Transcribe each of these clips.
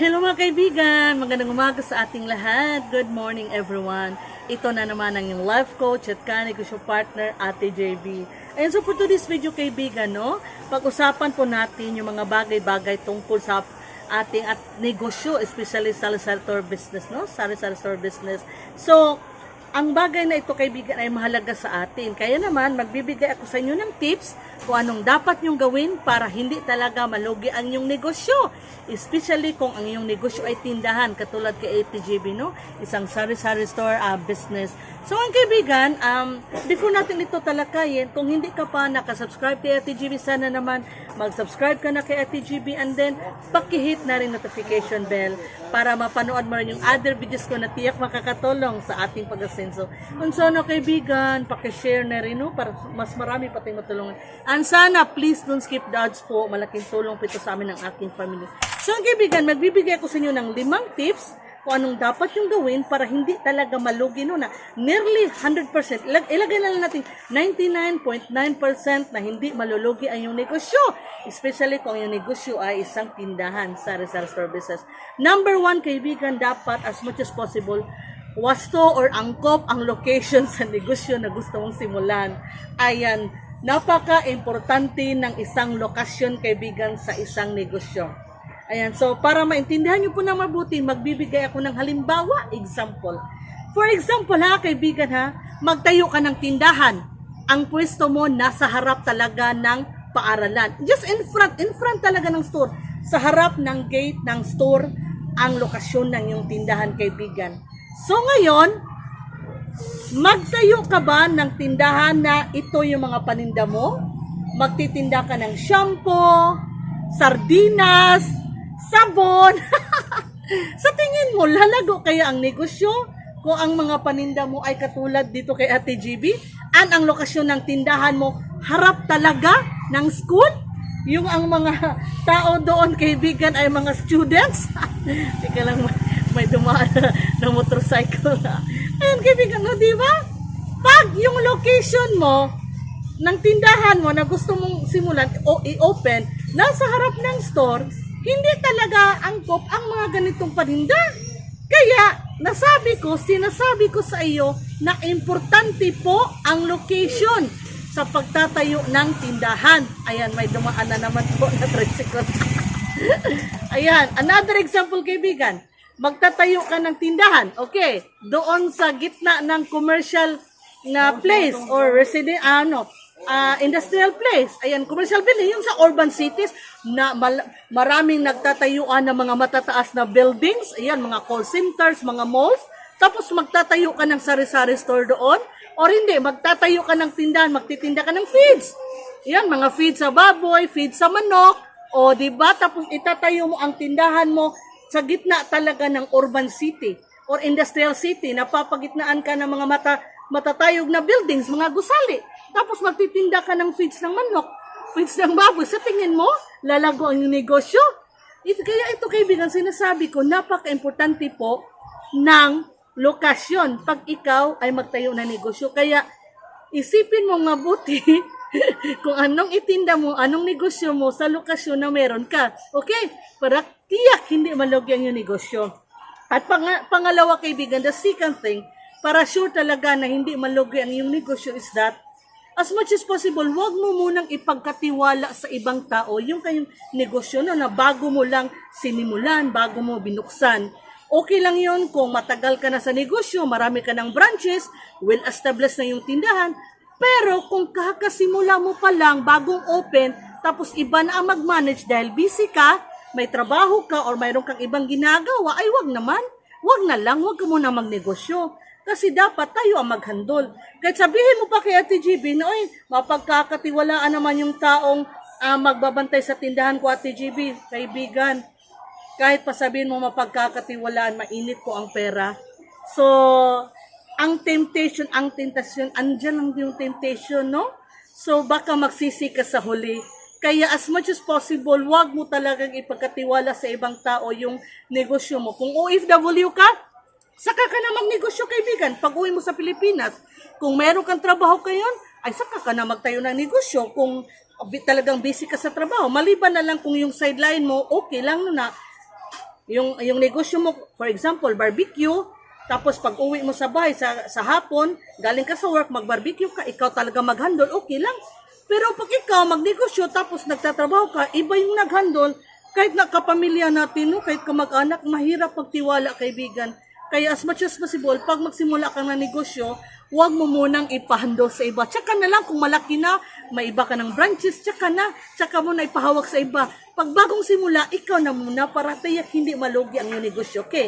Hello mga kaibigan! Magandang umaga sa ating lahat. Good morning everyone. Ito na naman ang life coach at kanegosyo partner, Ate JB. Ayun, so for today's video kaibigan, no? Pag-usapan po natin yung mga bagay-bagay tungkol sa ating at negosyo, especially sa store business, no? Sari-sari store business. So, ang bagay na ito kaibigan ay mahalaga sa atin. Kaya naman, magbibigay ako sa inyo ng tips kung anong dapat nyong gawin para hindi talaga malugi ang inyong negosyo. Especially kung ang inyong negosyo ay tindahan, katulad kay APGB, no? Isang sari-sari store uh, business. So, ang kaibigan, um, before natin ito talakayin, kung hindi ka pa nakasubscribe kay ATGB, sana naman mag-subscribe ka na kay ATGB and then pakihit na rin notification bell para mapanood mo rin yung other videos ko na tiyak makakatulong sa ating pag-asenso. Kung sana kaibigan, pakishare na rin no, para mas marami pa tayong matulungan. And sana, please don't skip the po. Malaking tulong po ito sa amin ng aking family. So ang kaibigan, magbibigay ako sa inyo ng limang tips kung anong dapat yung gawin para hindi talaga malugi no na nearly 100%. Ilag, ilagay na lang natin 99.9% na hindi malulugi ang yung negosyo. Especially kung yung negosyo ay isang tindahan sa Rizal Store Business. Number one, kaibigan, dapat as much as possible wasto or angkop ang location sa negosyo na gusto mong simulan. Ayan, napaka-importante ng isang lokasyon, kaibigan, sa isang negosyo. Ayan, so para maintindihan nyo po na mabuti, magbibigay ako ng halimbawa, example. For example ha, kaibigan ha, magtayo ka ng tindahan. Ang pwesto mo nasa harap talaga ng paaralan. Just in front, in front talaga ng store. Sa harap ng gate ng store, ang lokasyon ng iyong tindahan, kaibigan. So ngayon, magtayo ka ba ng tindahan na ito yung mga paninda mo? Magtitinda ka ng shampoo, sardinas, sabon. Sa tingin mo, lalago kaya ang negosyo kung ang mga paninda mo ay katulad dito kay Ate GB? An ang lokasyon ng tindahan mo harap talaga ng school? Yung ang mga tao doon, kaibigan, ay mga students? Teka lang, may, dumaan na, na motorcycle. Ayun, kaibigan, no, di? Pag yung location mo, ng tindahan mo na gusto mong simulan o i-open, nasa harap ng store, hindi talaga angkop ang mga ganitong paninda. Kaya, nasabi ko, sinasabi ko sa iyo na importante po ang location sa pagtatayo ng tindahan. Ayan, may dumaan na naman po na tricycle. Ayan, another example kaibigan. Magtatayo ka ng tindahan. Okay, doon sa gitna ng commercial na place or resident ano ah, industrial place. Ayan, commercial building yung sa urban cities na mal- maraming nagtatayuan ng mga matataas na buildings. Ayan, mga call centers, mga malls. Tapos magtatayo ka ng sari-sari store doon. Or hindi, magtatayo ka ng tindahan, magtitinda ka ng feeds. Yan, mga feeds sa baboy, feeds sa manok. O, di ba? Tapos itatayo mo ang tindahan mo sa gitna talaga ng urban city or industrial city. Napapagitnaan ka ng mga mata, matatayog na buildings, mga gusali. Tapos magtitinda ka ng feeds ng manok, feeds ng baboy. Sa tingin mo, lalago ang negosyo? Ito, kaya ito kaibigan, sinasabi ko, napaka-importante po ng lokasyon pag ikaw ay magtayo ng negosyo. Kaya isipin mo mabuti kung anong itinda mo, anong negosyo mo sa lokasyon na meron ka. Okay? Para tiyak hindi malugi ang iyong negosyo. At pang- pangalawa kaibigan, the second thing, para sure talaga na hindi malugi ang iyong negosyo is that as much as possible, huwag mo munang ipagkatiwala sa ibang tao yung kayong negosyo no, na bago mo lang sinimulan, bago mo binuksan. Okay lang yon kung matagal ka na sa negosyo, marami ka ng branches, well-established na yung tindahan, pero kung kakasimula mo pa lang, bagong open, tapos iba na ang mag-manage dahil busy ka, may trabaho ka, or mayroon kang ibang ginagawa, ay wag naman. Wag na lang, wag ka muna magnegosyo. Kasi dapat tayo ang maghandol. Kahit sabihin mo pa kay Ate GB na, oy, mapagkakatiwalaan naman yung taong ah, magbabantay sa tindahan ko, Ate GB, kaibigan. Kahit pa sabihin mo mapagkakatiwalaan, mainit po ang pera. So, ang temptation, ang tentasyon, andyan lang yung temptation, no? So, baka magsisi ka sa huli. Kaya as much as possible, wag mo talagang ipagkatiwala sa ibang tao yung negosyo mo. Kung OFW ka, saka ka na magnegosyo, kaibigan. Pag uwi mo sa Pilipinas, kung meron kang trabaho kayon, ay saka ka na magtayo ng negosyo. Kung talagang busy ka sa trabaho, maliban na lang kung yung sideline mo, okay lang na Yung, yung negosyo mo, for example, barbecue, tapos pag uwi mo sa bahay sa, sa hapon, galing ka sa work, mag-barbecue ka, ikaw talaga mag-handle, okay lang. Pero pag ikaw magnegosyo, tapos nagtatrabaho ka, iba yung nag-handle, kahit na kapamilya natin, no, kahit kamag-anak, mahirap magtiwala, kaibigan. Kaya as much as possible, pag magsimula ka ng negosyo, huwag mo munang ipahandle sa iba. Tsaka na lang kung malaki na, may iba ka ng branches, tsaka na, tsaka mo na ipahawak sa iba. Pag bagong simula, ikaw na muna para tiyak hindi malugi ang iyong negosyo. Okay?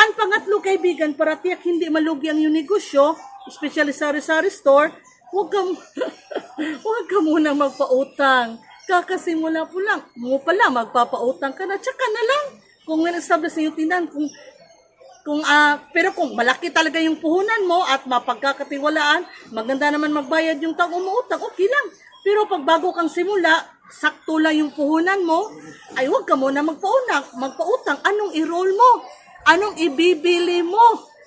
Ang pangatlo, kaibigan, para tiyak hindi malugi ang iyong negosyo, especially sa sari-sari store, huwag ka, huwag ka muna magpautang. Kakasimula po lang, mo pala, magpapautang ka na, tsaka na lang. Kung na-establish na yung tindahan, kung kung ah pero kung malaki talaga yung puhunan mo at mapagkakatiwalaan, maganda naman magbayad yung tao umuutang, okay lang. Pero pag bago kang simula, sakto lang yung puhunan mo, ay huwag ka muna magpaunang, magpautang. Anong i-roll mo? Anong ibibili mo?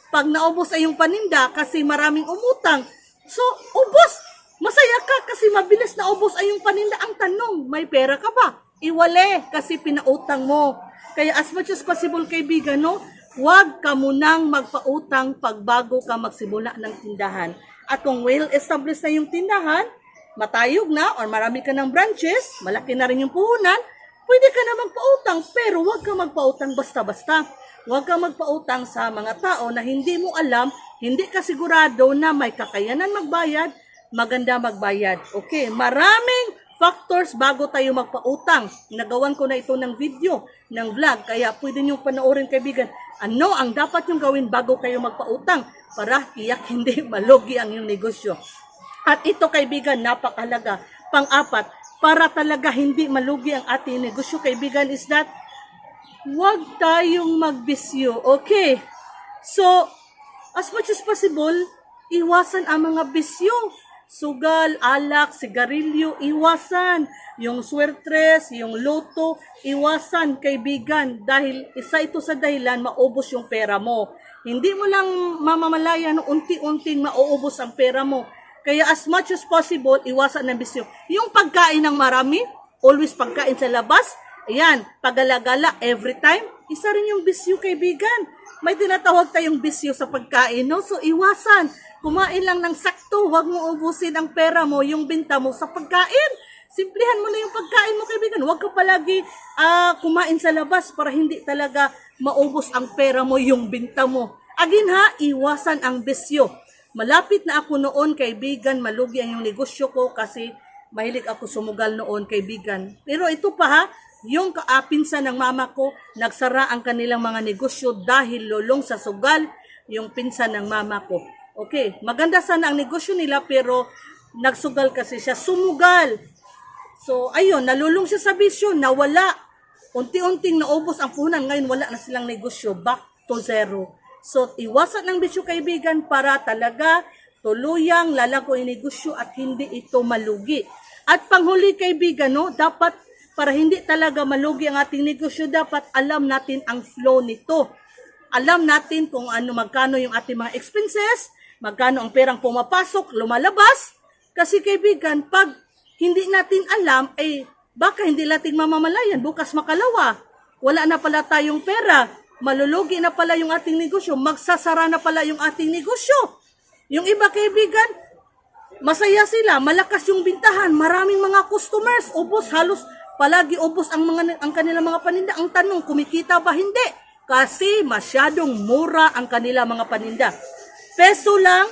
Pag naubos ay yung paninda kasi maraming umutang. So, ubos! Masaya ka kasi mabilis na ubos ay yung paninda. Ang tanong, may pera ka ba? Iwale kasi pinautang mo. Kaya as much as possible, kaibigan, no? Huwag ka munang magpautang pag bago ka magsimula ng tindahan. At kung well-established na yung tindahan, matayog na or marami ka ng branches, malaki na rin yung puhunan, pwede ka na magpautang pero huwag ka magpautang basta-basta. Huwag ka magpautang sa mga tao na hindi mo alam, hindi ka sigurado na may kakayanan magbayad, maganda magbayad. Okay, maraming factors bago tayo magpautang. Nagawan ko na ito ng video, ng vlog, kaya pwede nyo panoorin kaibigan. Ano ang dapat yung gawin bago kayo magpautang para tiyak hindi malugi ang iyong negosyo. At ito kaibigan, napakalaga. Pang-apat, para talaga hindi malugi ang ating negosyo kaibigan is that huwag tayong magbisyo. Okay. So, as much as possible, iwasan ang mga bisyo. Sugal, alak, sigarilyo, iwasan. Yung swertres, yung loto, iwasan, kaibigan. Dahil isa ito sa dahilan, maubos yung pera mo. Hindi mo lang mamamalayan, unti-unting mauubos ang pera mo. Kaya as much as possible, iwasan ng bisyo. Yung pagkain ng marami, always pagkain sa labas, ayan, pagalagala every time, isa rin yung bisyo, kaibigan. May tinatawag tayong bisyo sa pagkain, no? So, iwasan. Kumain lang ng sakto, huwag mo ubusin ang pera mo, yung binta mo sa pagkain. Simplihan mo na yung pagkain mo, kaibigan. Huwag ka palagi ah, kumain sa labas para hindi talaga maubos ang pera mo, yung binta mo. Again ha, iwasan ang bisyo. Malapit na ako noon, kaibigan, malugi ang yung negosyo ko kasi mahilig ako sumugal noon, kaibigan. Pero ito pa ha, yung kaapinsan ng mama ko, nagsara ang kanilang mga negosyo dahil lulong sa sugal yung pinsan ng mama ko. Okay, maganda sana ang negosyo nila pero nagsugal kasi siya, sumugal. So, ayun, nalulong siya sa bisyo, nawala. Unti-unting naubos ang puhunan, ngayon wala na silang negosyo, back to zero. So, iwasan ng bisyo kaibigan para talaga tuluyang lalago ang negosyo at hindi ito malugi. At panghuli kaibigan, no, dapat para hindi talaga malugi ang ating negosyo, dapat alam natin ang flow nito. Alam natin kung ano magkano yung ating mga expenses, magkano ang perang pumapasok, lumalabas. Kasi kaibigan, pag hindi natin alam, eh, baka hindi natin mamamalayan, bukas makalawa. Wala na pala tayong pera, malulugi na pala yung ating negosyo, magsasara na pala yung ating negosyo. Yung iba kaibigan, masaya sila, malakas yung bintahan, maraming mga customers, ubos, halos palagi ubos ang mga ang kanilang mga paninda. Ang tanong, kumikita ba? Hindi. Kasi masyadong mura ang kanilang mga paninda. Peso lang,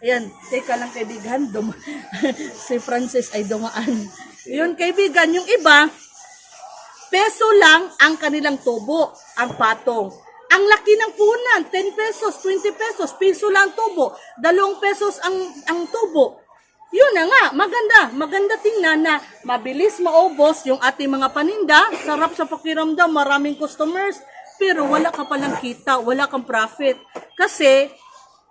ayan, teka lang kaibigan, dum si Francis ay dumaan. Yun kaibigan, yung iba, peso lang ang kanilang tubo, ang patong. Ang laki ng punan, 10 pesos, 20 pesos, piso lang tubo, 2 pesos ang, ang tubo. Yun na nga, maganda. Maganda tingnan na mabilis maubos yung ating mga paninda, sarap sa pakiramdam, maraming customers, pero wala ka palang kita, wala kang profit. Kasi,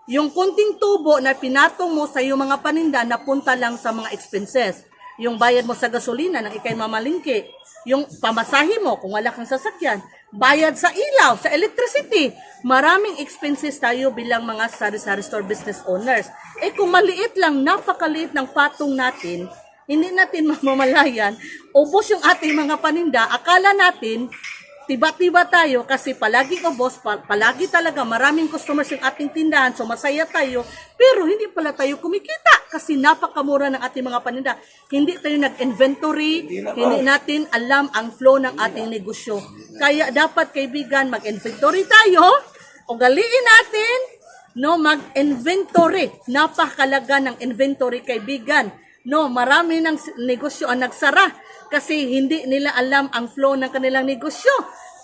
yung kunting tubo na pinatong mo sa iyong mga paninda, napunta lang sa mga expenses. Yung bayad mo sa gasolina ng ikay mamalingki, yung pamasahe mo kung wala kang sasakyan, bayad sa ilaw, sa electricity. Maraming expenses tayo bilang mga sari-sari store business owners. Eh kung maliit lang, napakaliit ng patong natin, hindi natin mamamalayan, ubos yung ating mga paninda, akala natin, magtiba-tiba tayo kasi palagi ko boss, pa- palagi talaga maraming customers yung ating tindahan, so masaya tayo, pero hindi pala tayo kumikita kasi napakamura ng ating mga paninda. Hindi tayo nag-inventory, hindi natin alam ang flow ng ating negosyo. Kaya dapat kaibigan, mag-inventory tayo, ugaliin natin, no, mag-inventory. Napakalaga ng inventory kaibigan. No, marami ng negosyo ang nagsara kasi hindi nila alam ang flow ng kanilang negosyo.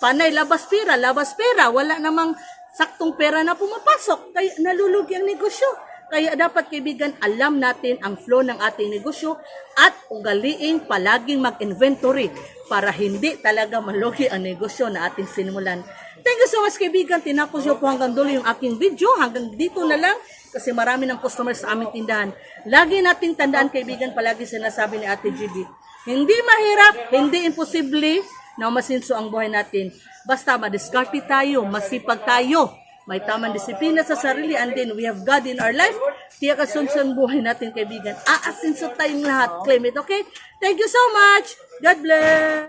Panay labas pera, labas pera, wala namang saktong pera na pumapasok. Kaya nalulugi ang negosyo. Kaya dapat kaibigan, alam natin ang flow ng ating negosyo at ugaliin palaging mag-inventory para hindi talaga malugi ang negosyo na ating sinimulan. Thank you so much kaibigan. Tinapos niyo po hanggang dulo yung aking video. Hanggang dito na lang kasi marami ng customers sa aming tindahan. Lagi nating tandaan kaibigan, palagi sinasabi ni Ate GB. Hindi mahirap, hindi imposible na masinso ang buhay natin. Basta madiskarte tayo, masipag tayo, may tamang disiplina sa sarili and then we have God in our life. Tiyak kasunsun buhay natin kaibigan. Aasinso tayong lahat. Claim it, okay? Thank you so much. God bless.